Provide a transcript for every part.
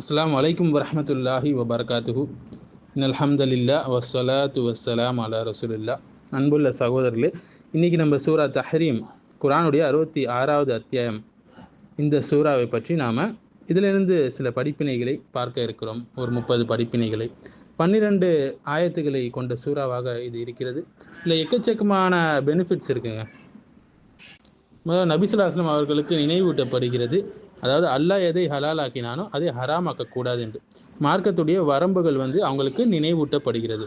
அஸ்லாம் அலைக்கும் வரமத்துல்லாஹி வபர்காத்துஹு. அலமதுல்லா வசலாத்து வசலாம் அலா ரசூலுல்லா அன்புள்ள சகோதரர்களே இன்றைக்கி நம்ம சூரா தஹரீம் குரானுடைய அறுபத்தி ஆறாவது அத்தியாயம். இந்த சூறாவை பற்றி நாம் இதிலிருந்து சில படிப்பினைகளை பார்க்க இருக்கிறோம். ஒரு முப்பது படிப்பினைகளை. பன்னிரண்டு ஆயத்துக்களை கொண்ட சூறாவாக இது இருக்கிறது. இல்லை எக்கச்சக்கமான பெனிஃபிட்ஸ் இருக்குங்க. முதல்ல நபிசுல்லாஸ்லம் அவர்களுக்கு நினைவூட்டப்படுகிறது. அதாவது அல்லாஹ் எதை ஹலால் ஆக்கினானோ அதை ஹராம் ஆக்கக்கூடாது என்று. மார்க்கத்துடைய வரம்புகள் வந்து அவங்களுக்கு நினைவூட்டப்படுகிறது.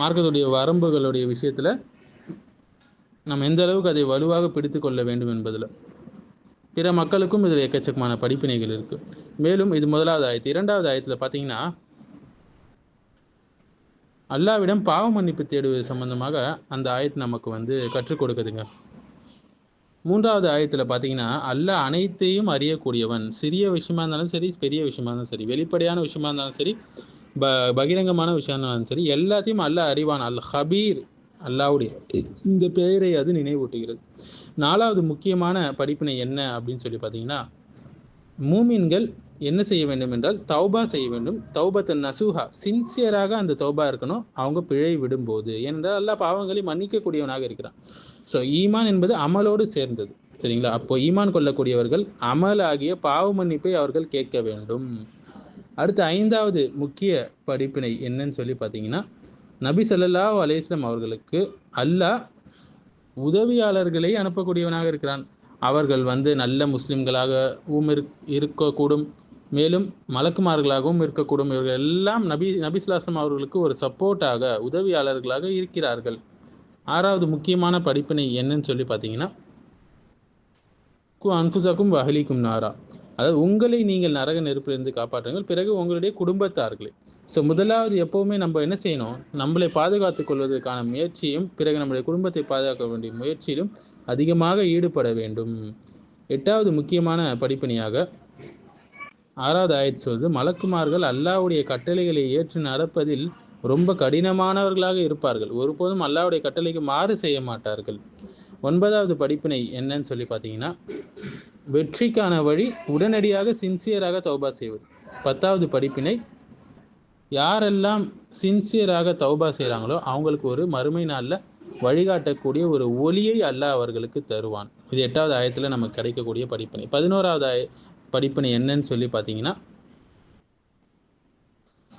மார்க்கத்துடைய வரம்புகளுடைய விஷயத்தில் நம்ம எந்த அளவுக்கு அதை வலுவாக பிடித்து கொள்ள வேண்டும் என்பதில். பிற மக்களுக்கும் இதில் எக்கச்சக்கமான படிப்பினைகள் இருக்குது மேலும் இது முதலாவது ஆயத்து. இரண்டாவது ஆயத்தில் பார்த்தீங்கன்னா அல்லாவிடம் பாவ மன்னிப்பு தேடுவது சம்பந்தமாக அந்த ஆயத்து நமக்கு வந்து கற்றுக் கொடுக்குதுங்க. மூன்றாவது ஆயத்தில் பார்த்தீங்கன்னா அல்ல அனைத்தையும் அறியக்கூடியவன். சிறிய விஷயமா இருந்தாலும் சரி பெரிய விஷயமா இருந்தாலும் சரி வெளிப்படையான விஷயமா இருந்தாலும் சரி ப பகிரங்கமான விஷயமா இருந்தாலும் சரி எல்லாத்தையும் அல்ல அறிவான். அல் ஹபீர் அல்லாவுடைய. இந்த பெயரை அது நினைவூட்டுகிறது. நாலாவது முக்கியமான படிப்பினை என்ன அப்படின்னு சொல்லி பார்த்தீங்கன்னா மூமின்கள் என்ன செய்ய வேண்டும் என்றால் தௌபா செய்ய வேண்டும். தௌபத்து நசூஹா சின்சியராக அந்த தௌபா இருக்கணும். அவங்க பிழை விடும்போது. ஏனென்றால் அல்லாஹ் பாவங்களை மன்னிக்கக்கூடியவனாக இருக்கிறான். ஸோ ஈமான் என்பது அமலோடு சேர்ந்தது. சரிங்களா? அப்போ ஈமான் கொள்ளக்கூடியவர்கள் அமலாகிய பாவ மன்னிப்பை அவர்கள் கேட்க வேண்டும். அடுத்த ஐந்தாவது முக்கிய படிப்பினை என்னன்னு சொல்லி பார்த்தீங்கன்னா நபி சல்லா அலேஸ்லம் அவர்களுக்கு அல்லாஹ் உதவியாளர்களை அனுப்பக்கூடியவனாக இருக்கிறான். அவர்கள் வந்து நல்ல முஸ்லிம்களாகவும் இருக்கக்கூடும். மேலும் மலக்குமார்களாகவும் இருக்கக்கூடும். இவர்கள் எல்லாம் நபி நபிஸ்லாசம் அவர்களுக்கு ஒரு சப்போர்ட்டாக உதவியாளர்களாக இருக்கிறார்கள். ஆறாவது முக்கியமான படிப்பினை என்னன்னு சொல்லி பார்த்தீங்கன்னா அன்புசாக்கும் வகலிக்கும் நாரா. அதாவது உங்களை நீங்கள் நரக நெருப்பிலிருந்து காப்பாற்றுங்கள் பிறகு உங்களுடைய குடும்பத்தார்களை. ஸோ முதலாவது எப்போவுமே நம்ம என்ன செய்யணும்? நம்மளை பாதுகாத்துக் கொள்வதற்கான முயற்சியும் பிறகு நம்முடைய குடும்பத்தை பாதுகாக்க வேண்டிய முயற்சியிலும் அதிகமாக ஈடுபட வேண்டும். எட்டாவது முக்கியமான படிப்பணியாக ஆறாவது ஆயத்து சொல்வது மலக்குமார்கள் அல்லாவுடைய கட்டளைகளை ஏற்று நடப்பதில் ரொம்ப கடினமானவர்களாக இருப்பார்கள். ஒருபோதும் அல்லாவுடைய கட்டளைக்கு மாறு செய்ய மாட்டார்கள். ஒன்பதாவது படிப்பினை என்னன்னு சொல்லி பார்த்தீங்கன்னா வெற்றிக்கான வழி உடனடியாக சின்சியராக தௌபா செய்வது. பத்தாவது படிப்பினை யாரெல்லாம் சின்சியராக தௌபா செய்கிறாங்களோ அவங்களுக்கு ஒரு மறுமை நாளில் வழிகாட்டக்கூடிய ஒரு ஒளியை அல்லாஹ் அவர்களுக்கு தருவான். இது எட்டாவது ஆயத்தில் நமக்கு கிடைக்கக்கூடிய படிப்பினை. பதினோராவது ஆய படிப்பினை என்னன்னு சொல்லி பார்த்தீங்கன்னா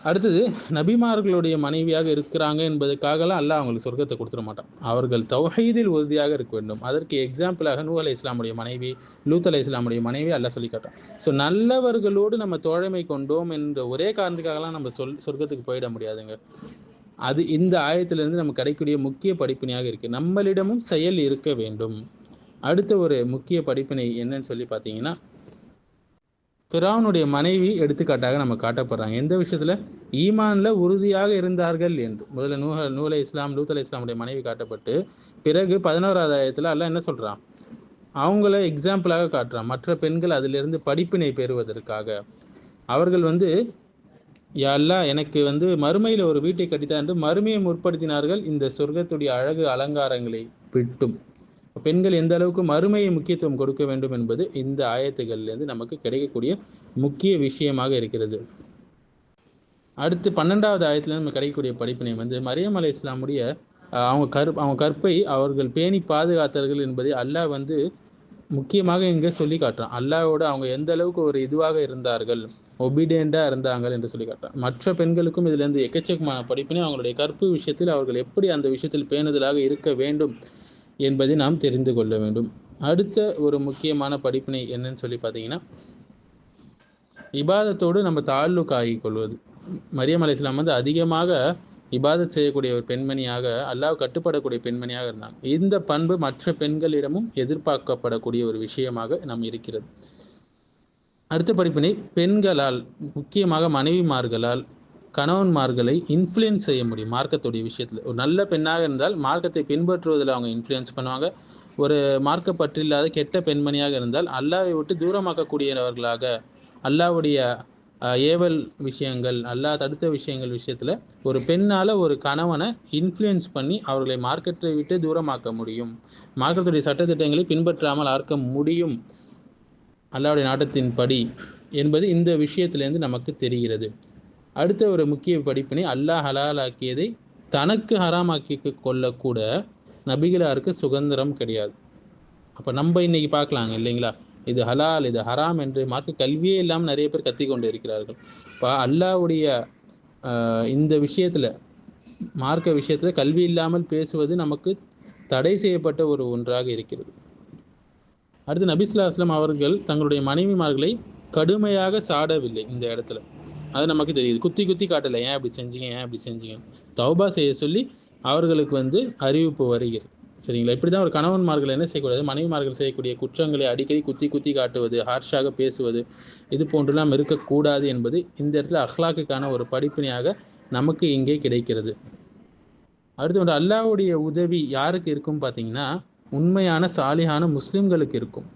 அடுத்தது நபிமார்களுடைய மனைவியாக இருக்கிறாங்க என்பதற்காகலாம் அல்லாஹ் அவங்களுக்கு சொர்க்கத்தை கொடுத்துட மாட்டான். அவர்கள் தௌஹீதில் உறுதியாக இருக்க வேண்டும். அதற்கு எக்ஸாம்பிளாக நூ அலை இஸ்லாமுடைய மனைவி லூத் அலை இஸ்லாமுடைய மனைவி அல்லாஹ் சொல்லி காட்டான் ஸோ நல்லவர்களோடு நம்ம தோழமை கொண்டோம் என்ற ஒரே காரணத்துக்காகலாம் நம்ம சொல் சொர்க்கத்துக்கு போயிட முடியாதுங்க. அது இந்த ஆயத்திலிருந்து நமக்கு கிடைக்கக்கூடிய முக்கிய படிப்பினையாக இருக்குது நம்மளிடமும் செயல் இருக்க வேண்டும். அடுத்த ஒரு முக்கிய படிப்பினை என்னன்னு சொல்லி பார்த்தீங்கன்னா பிராவனுடைய மனைவி எடுத்துக்காட்டாக நம்ம காட்டப்படுறாங்க. எந்த விஷயத்துல? ஈமான்ல உறுதியாக இருந்தார்கள் என்று. முதல்ல நூஹ நூலை இஸ்லாம் லூத்தலை இஸ்லாமுடைய மனைவி காட்டப்பட்டு பிறகு பதினோராவது ஆயத்துல அல்ல என்ன சொல்றான்? அவங்கள எக்ஸாம்பிளாக காட்டுறான். மற்ற பெண்கள் அதிலிருந்து படிப்பினை பெறுவதற்காக. அவர்கள் வந்து எல்லா எனக்கு வந்து மறுமையில் ஒரு வீட்டை கட்டித்தான் என்று மறுமையை முற்படுத்தினார்கள். இந்த சொர்க்கத்துடைய அழகு அலங்காரங்களை விட்டும். பெண்கள் எந்த அளவுக்கு மறுமையை முக்கியத்துவம் கொடுக்க வேண்டும் என்பது இந்த ஆயத்துகள்லேருந்து நமக்கு கிடைக்கக்கூடிய முக்கிய விஷயமாக இருக்கிறது. அடுத்து பன்னெண்டாவது ஆயத்துல நம்ம கிடைக்கக்கூடிய படிப்பினை வந்து மரியம் அலை இஸ்லாமுடைய அவங்க கற் அவங்க கற்பை அவர்கள் பேணி பாதுகாத்தார்கள் என்பதை அல்லாஹ் வந்து முக்கியமாக இங்கே சொல்லி காட்டுறான். அல்லாவோட அவங்க எந்த அளவுக்கு ஒரு இதுவாக இருந்தார்கள் ஒபீடியண்டாக இருந்தாங்க என்று சொல்லி காட்டுறான். மற்ற பெண்களுக்கும் இதுலேருந்து எக்கச்சக்கமான படிப்பினை அவங்களுடைய கற்பு விஷயத்தில் அவர்கள் எப்படி அந்த விஷயத்தில் பேணுதலாக இருக்க வேண்டும் என்பதை நாம் தெரிந்து கொள்ள வேண்டும். அடுத்த ஒரு முக்கியமான படிப்பினை என்னன்னு சொல்லி பார்த்தீங்கன்னா இபாதத்தோடு நம்ம தாழ்லுக்கு ஆகிக் கொள்வது. மரியம் அலி இஸ்லாம் வந்து அதிகமாக இபாதத் செய்யக்கூடிய ஒரு பெண்மணியாக அல்லாஹ் கட்டுப்படக்கூடிய பெண்மணியாக இருந்தாங்க இந்த பண்பு மற்ற பெண்களிடமும் எதிர்பார்க்கப்படக்கூடிய ஒரு விஷயமாக நம் இருக்கிறது. அடுத்த படிப்பினை பெண்களால் முக்கியமாக மனைவிமார்களால் கணவன்மார்களை இன்ஃப்ளூயன்ஸ் செய்ய முடியும். மார்க்கத்துடைய விஷயத்தில். ஒரு நல்ல பெண்ணாக இருந்தால் மார்க்கத்தை பின்பற்றுவதில் அவங்க இன்ஃப்ளூயன்ஸ் பண்ணுவாங்க. ஒரு மார்க்கப்பற்றில்லாத கெட்ட பெண்மணியாக இருந்தால் அல்லாவை விட்டு தூரமாக்கக்கூடியவர்களாக அல்லாவுடைய ஏவல் விஷயங்கள் அல்லா தடுத்த விஷயங்கள் விஷயத்தில் ஒரு பெண்ணால் ஒரு கணவனை இன்ஃப்ளூயன்ஸ் பண்ணி அவர்களை மார்க்கெட்டை விட்டு தூரமாக்க முடியும். மார்க்கத்துடைய சட்டத்திட்டங்களை பின்பற்றாமல் ஆர்க்க முடியும். அல்லாவுடைய நாட்டத்தின் படி என்பது இந்த விஷயத்திலேருந்து நமக்கு தெரிகிறது. அடுத்த ஒரு முக்கிய படிப்பினை அல்லாஹ் ஹலாலாக்கியதை தனக்கு ஹராமாக்கி கொள்ளக்கூட நபிகளாருக்கு சுதந்திரம் கிடையாது. அப்போ நம்ம இன்னைக்கு பார்க்கலாங்க இல்லைங்களா? இது ஹலால் இது ஹராம் என்று மார்க்க கல்வியே இல்லாமல் நிறைய பேர் கத்திக்கொண்டு இருக்கிறார்கள். இப்போ அல்லாவுடைய இந்த விஷயத்தில் மார்க்க விஷயத்தில் கல்வி இல்லாமல் பேசுவது நமக்கு தடை செய்யப்பட்ட ஒரு ஒன்றாக இருக்கிறது. அடுத்து நபிஸ்லா அஸ்லாம் அவர்கள் தங்களுடைய மனைவிமார்களை கடுமையாக சாடவில்லை இந்த இடத்துல. அது நமக்கு தெரியுது. குத்தி குத்தி காட்டலை. ஏன் அப்படி செஞ்சீங்க? ஏன் அப்படி செஞ்சீங்க? தௌபா செய்ய சொல்லி அவர்களுக்கு வந்து அறிவிப்பு வருகிறது. சரிங்களா? இப்படி தான் ஒரு கணவன்மார்கள் என்ன செய்யக்கூடாது? மனைவிமார்கள் செய்யக்கூடிய குற்றங்களை அடிக்கடி குத்தி குத்தி காட்டுவது ஹார்ஷாக பேசுவது இது போன்றெல்லாம் இருக்கக்கூடாது என்பது இந்த இடத்துல அஹ்லாக்குக்கான ஒரு படிப்பினையாக நமக்கு இங்கே கிடைக்கிறது. அடுத்து வந்து அல்லாவுடைய உதவி யாருக்கு இருக்கும் பார்த்தீங்கன்னா உண்மையான சாலியான முஸ்லிம்களுக்கு இருக்கும்.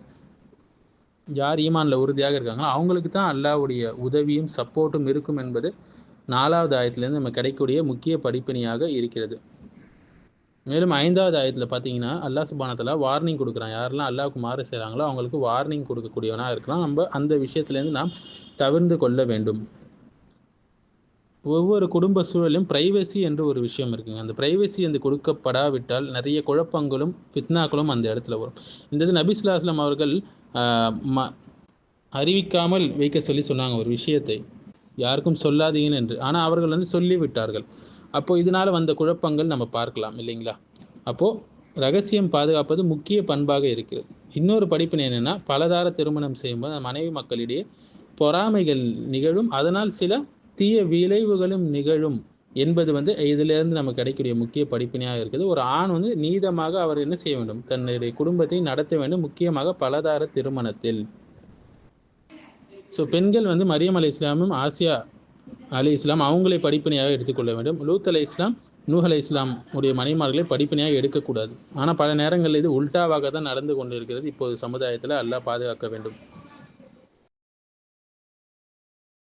யார் ஈமானில் உறுதியாக இருக்காங்களோ அவங்களுக்கு தான் அல்லாவுடைய உதவியும் சப்போர்ட்டும் இருக்கும் என்பது நாலாவது ஆயத்துலேருந்து நம்ம கிடைக்கக்கூடிய முக்கிய படிப்பினையாக இருக்கிறது. மேலும் ஐந்தாவது ஆயத்தில் பார்த்தீங்கன்னா அல்லாஹ் சுபானத்தில் வார்னிங் கொடுக்குறான். யாரெல்லாம் அல்லாவுக்கு மாறு செய்கிறாங்களோ அவங்களுக்கு வார்னிங் கொடுக்கக்கூடியவனாக இருக்கலாம். நம்ம அந்த விஷயத்துலேருந்து நாம் தவிர்ந்து கொள்ள வேண்டும். ஒவ்வொரு குடும்ப சூழலும் ப்ரைவசி என்று ஒரு விஷயம் இருக்குங்க. அந்த ப்ரைவசி வந்து கொடுக்கப்படாவிட்டால் நிறைய குழப்பங்களும் ஃபித்னாக்களும் அந்த இடத்துல வரும். இந்த இது நபிஸ்லாஸ்லாம் அவர்கள் ம அறிவிக்காமல் வைக்க சொல்லி சொன்னாங்க ஒரு விஷயத்தை. யாருக்கும் சொல்லாதீங்கன்னு என்று. ஆனால் அவர்கள் வந்து சொல்லிவிட்டார்கள். அப்போ இதனால் வந்த குழப்பங்கள் நம்ம பார்க்கலாம் இல்லைங்களா? அப்போது ரகசியம் பாதுகாப்பது முக்கிய பண்பாக இருக்கிறது. இன்னொரு படிப்பினை என்னென்னா பலதார திருமணம் செய்யும்போது மனைவி மக்களிடையே பொறாமைகள் நிகழும். அதனால் சில தீய விளைவுகளும் நிகழும் என்பது வந்து இதிலிருந்து நமக்கு கிடைக்கக்கூடிய முக்கிய படிப்பினையாக இருக்குது. ஒரு ஆண் வந்து நீதமாக அவர் என்ன செய்ய வேண்டும்? தன்னுடைய குடும்பத்தை நடத்த வேண்டும் முக்கியமாக பலதார திருமணத்தில். ஸோ பெண்கள் வந்து மரியம் அலி இஸ்லாமும் ஆசியா அலி இஸ்லாம் அவங்களை படிப்பினையாக எடுத்துக்கொள்ள வேண்டும். லூத் அலி இஸ்லாம் நூஹ் அலி இஸ்லாம் உடைய மனைமார்களை படிப்பினையாக எடுக்கக்கூடாது. ஆனால் பல நேரங்களில் இது உல்டாவாக தான் நடந்து கொண்டிருக்கிறது. இப்போது சமுதாயத்தில் அல்லாஹ் பாதுகாக்க வேண்டும்.